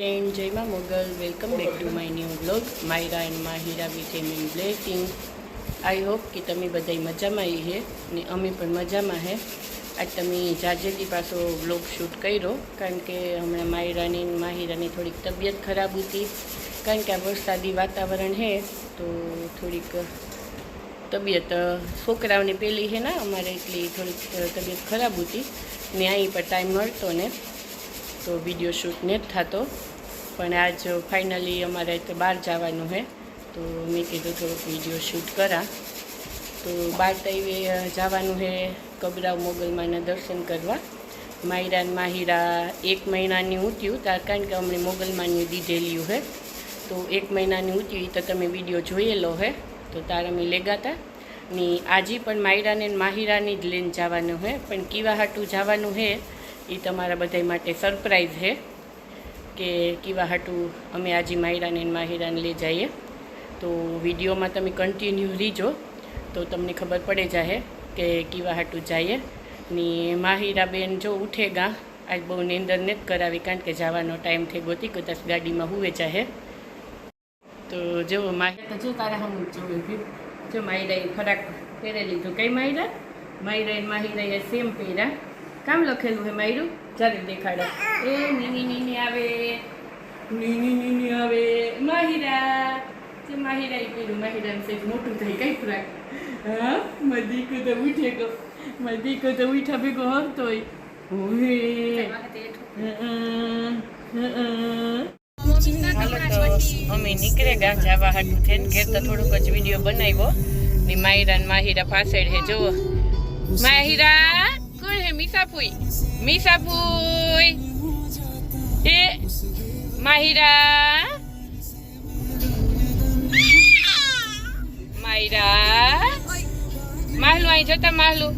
Friend જયમાં Mogal, welcome back to my new blog Myra and Mahira with M in blessing I hope કે તમે બધા મજામાં આવી હે ને અમે પણ મજામાં હે. આજ તમે જાજેતી પાછો બ્લોગ શૂટ કર્યો, કારણ કે હમણાં માયરાની માહિરાની થોડીક તબિયત ખરાબ હતી. કારણ કે આ વરસાદી વાતાવરણ હે, તો થોડીક તબિયત છોકરાઓની પેલી છે ને, અમારે એટલી થોડીક તબિયત ખરાબ હતી. ને અહીં પર ટાઈમ મળતો ને, તો વીડિયો શૂટ ને જ થતો. પણ આજ ફાઇનલી અમારે તો બહાર જવાનું છે. તો મેં કીધું થોડુંક વીડિયો શૂટ કરા. તો બાર તૈવે જવાનું છે કબરાવ મોગલમાના દર્શન કરવા. માયરા માહિરા એક મહિનાની ઉત્યું તાર કારણ કે અમને મોગલમાની દીધેલી છે. તો એક મહિનાની ઉત્યું તો તમે વીડિયો જોયેલો હે તો તાર અમે લેગાતા ને આજે પણ માયરાને માહિરાની જ લઈને જવાનું છે. પણ કીવા હાટું જવાનું છે. એ તમારા બધા માટે સરપ્રાઈઝ છે. કે કીવા હાટું અમે આજે માયરાને માહિરાને લઈ જઈએ. તો વિડીયોમાં તમે કન્ટિન્યુ લીજો, તો તમને ખબર પડે જાહે કે કીવા હાટું જઈએ. ને માહિરા બેન જો ઉઠેગા, આજ બહુ નિંદર જ કરાવી, કારણ કે જવાનો ટાઈમ થઈ ગયો કદાચ ગાડીમાં હુવે જાહે. તો જો માહિરા તો જો તારા હમ જોયું જો માહિરાએ ફરાક પહેરે લીધું. કઈ માહિરા માહિરાએ માહિરાએ સેમ પહેર્યા. કામ લખેલું હે માયરું? ચાલે દેખાડે. એ નીની નીની આવે. નીની નીની આવે. માહિરા. તે માહિરા પહેર્યું માહિરાને સેજ મોટું થઈ કઈ ફ્રાક હા? મદીકો તો ઉઠે ગો મદીકો તો ઉઠા ભેગો હરતો હોય. અમે નીકળે ગા જવા હાટું થઈને. ઘેર તો થોડુંક જ વીડિયો બનાવ્યો. ને માહિરા ને માહિરા પાછળ હે, જુઓ. માહિરા! હે મીસાપુઈ મીસાપુઈ એ માહિરા માહિરા માહલું અહીં જોતા માહલું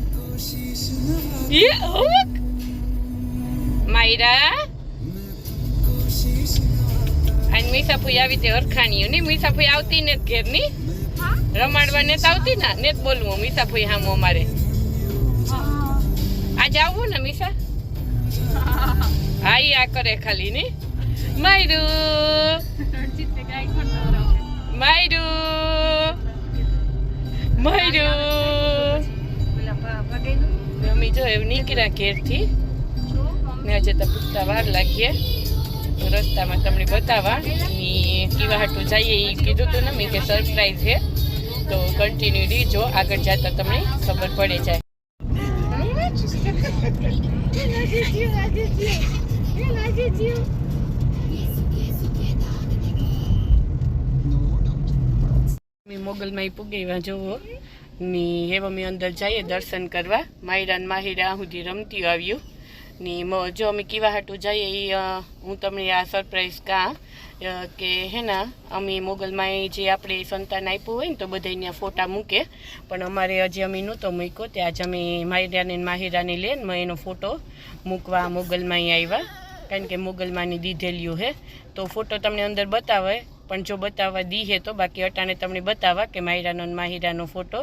માયરા અને મીસાફુઈ આવી તે હરખાણીઓ ની મીસાફુઈ આવતી ને ઘેરની રમાડવા ને આવતી ને ને બોલવું મીસાફુઈ હામો અમારે આજે આવવું ને મીસા હા એ આ કરે ખાલી, ની? માયરું. માયરું. માયરું. જો એવું નીકળ્યા ઘેરથી. ને આજે તો પૂછતા વાર લાગીએ. રસ્તામાં તમને બતાવવા. કેવા હાટું જઈએ એ કીધું હતું ને મેં કે સરપ્રાઈઝ છે તો કન્ટિન્યુ રીજો, આગળ જતા તમને ખબર પડે જાય. મેં મોગલમાં ઈ પુગાવ્યા જોવો ને એવા અમે અંદર જઈએ દર્શન કરવા. માયરા ને માહિરા સુધી રમતી આવ્યું. ને જો અમે કેવા હાટું જઈએ એ હું તમને આ સરપ્રાઈઝ કા કે હે ના, અમે મોગલમાં જે આપણે સંતાન આપ્યું હોય ને તો બધા ત્યાં ફોટા મૂકે. પણ અમારે હજી અમે નહોતો મૂક્યો ત્યાં જ અમે માહિરાને માહિરાને લઈને મેં એનો ફોટો મૂકવા મોગલમાં આવ્યા. કારણ કે મોગલમાંની દીધેલીઓ હે. તો ફોટો તમને અંદર બતાવે. પણ જો બતાવવા દીહે તો બાકી અટાણે તમને બતાવવા કે માહિરાનો ને માહિરાનો ફોટો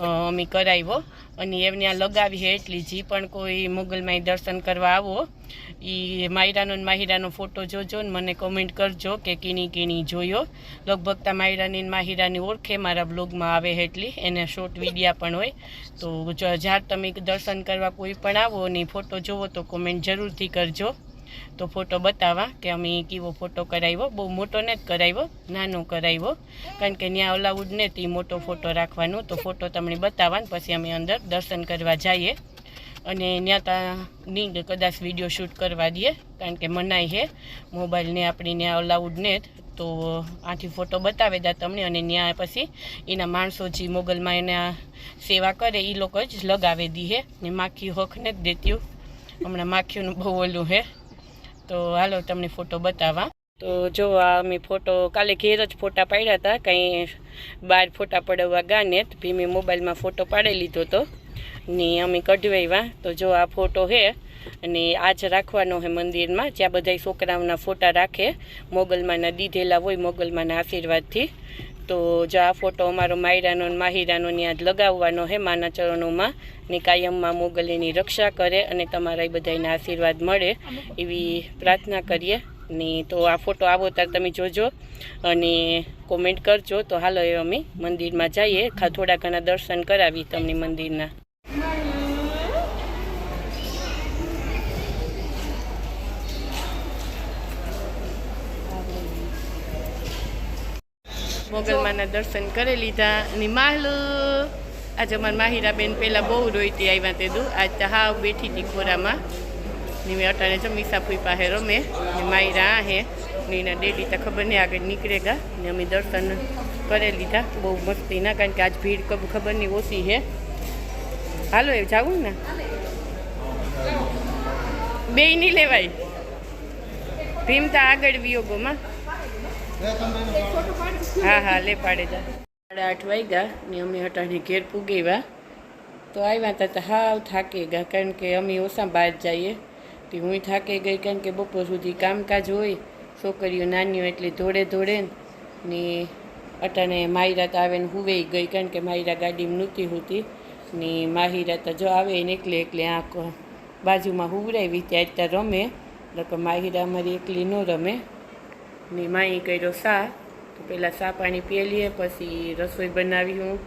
અમે કરાવ્યો. અને એમને આ લગાવી છે એટલી જે, પણ કોઈ મોગલમાં દર્શન કરવા આવો એ માહિરાનો ને માહિરાનો ફોટો જોજો ને મને કોમેન્ટ કરજો કે કીની કીની જોયો. લગભગ તા માહિરાની ઓળખે, મારા બ્લોગમાં આવે એટલી. એને શોર્ટ વિડીયા પણ હોય. તો જ્યારે તમે દર્શન કરવા કોઈ પણ આવો ને ફોટો જોવો તો કોમેન્ટ જરૂરથી કરજો. તો ફોટો બતાવવા કે અમે કેવો ફોટો કરાવ્યો? બહુ મોટો ને જ કરાવ્યો, નાનો કરાવ્યો. કારણ કે ત્યાં અલાઉડ ને તે મોટો ફોટો રાખવાનો. તો ફોટો તમને બતાવવાનો, પછી અમે અંદર દર્શન કરવા જઈએ. અને ત્યાં ત્યાં ની કદાચ વીડિયો શૂટ કરવા દઈએ, કારણ કે મનાઈ છે મોબાઈલને આપણી ત્યાં અલાઉડ ને તો આથી ફોટો બતાવે દા તમને અને ત્યાં પછી એના માણસો જે મોગલમાં એના સેવા કરે એ લોકો જ લગાવી દીએ ને માખી હોખ ને જ દેતી હમણાં માખીઓનું બહુ ઓલું છે તો હાલો તમને ફોટો બતાવવા. તો જો આ મેં ફોટો કાલે ઘેર જ ફોટા પાડ્યા હતા. કંઈ બહાર ફોટા પડાવવા ગાને ભી મેં મોબાઈલમાં ફોટો પાડી લીધો હતો ને અમે કઢવાવ્યા તો જો આ ફોટો છે અને આજ રાખવાનો છે મંદિરમાં. જ્યાં બધા છોકરાઓના ફોટા રાખે. મોગલમાંના દીધેલા હોય મોગલમાંના આશીર્વાદથી. તો જો આ ફોટો અમારો માયરાનો માહિરાનો જ લગાવવાનો છે માના ચરણોમાં, ને કાયમમાં મોગલીની રક્ષા કરે અને તમારા બધાના આશીર્વાદ મળે એવી પ્રાર્થના કરીએ. ને તો આ ફોટો આવો, ત્યારે તમે જોજો અને કોમેન્ટ કરજો. તો હાલો એ અમે મંદિરમાં જઈએ. થોડા ઘણા દર્શન કરાવી તમને મંદિરના. મોગલમાના દર્શન કરી લીધા. અને માલ આજે અમારા માહિરાબેન પહેલાં બહુ રોઈતી આવ્યા તે દું. આજ તો હાવ બેઠી હતી ખોરામાં. ને મેં અટાણે જમી મીસાફુઈ પાસે રમે. ને માયરા હે. ને એના ડેડી તો ખબર નહીં આગળ નીકળે ગા. ને અમે દર્શન કરી લીધા. બહુ મસ્તી ના, કારણ કે આજ ભીડ ખબર નહીં ઓછી હે. હાલો, એ જાવું ને? બે નહીં લેવાય. ભીમતા આગળ વિયોગોમાં. હા હા, લે પાડે જા સાડા આઠ વાગ્યા ને અમે હટાણી ઘેર પૂગેવા. તો આવ્યા તા તો હાવ થાકી ગયા, કારણ કે અમે ઓછા બહાર જઈએ. તે હું થાકી ગઈ, કારણ કે બપોર સુધી કામકાજ હોય, છોકરીઓ નાનીઓ એટલે ધોળે ધોળે ને. અટાણે તો આવે ને હુવેઈ ગઈ, કારણ કે માહિરા ગાડીમાં નહોતી હોતી. ને માહિરા તો જો આવે ને એકલે એકલે આંખ બાજુમાં હુવરાવી ત્યાં ત્યાં રમે. એટલે માહિરા અમારી એકલી ન રમે. ને માએ કર્યો સા તો પહેલાં સા પાણી પી લઈએ, પછી રસોઈ બનાવી હું.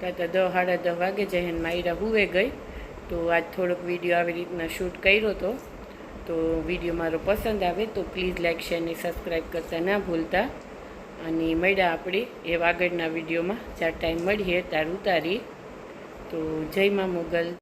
ત્યાં દસ સાડા દસ વાગે જાય ને માયરા હુવે ગઈ. તો આજ થોડોક વીડિયો આવી રીતના શૂટ કર્યો હતો તો વીડિયો મારો પસંદ આવે તો પ્લીઝ લાઇક શેર ને સબસ્ક્રાઈબ કરતા ના ભૂલતા. અને મળ્યા આપણે એ આગળના વિડીયોમાં. ચાર ટાઈમ મળીએ ત્યારે ઉતારી તો જય મા મોગલ.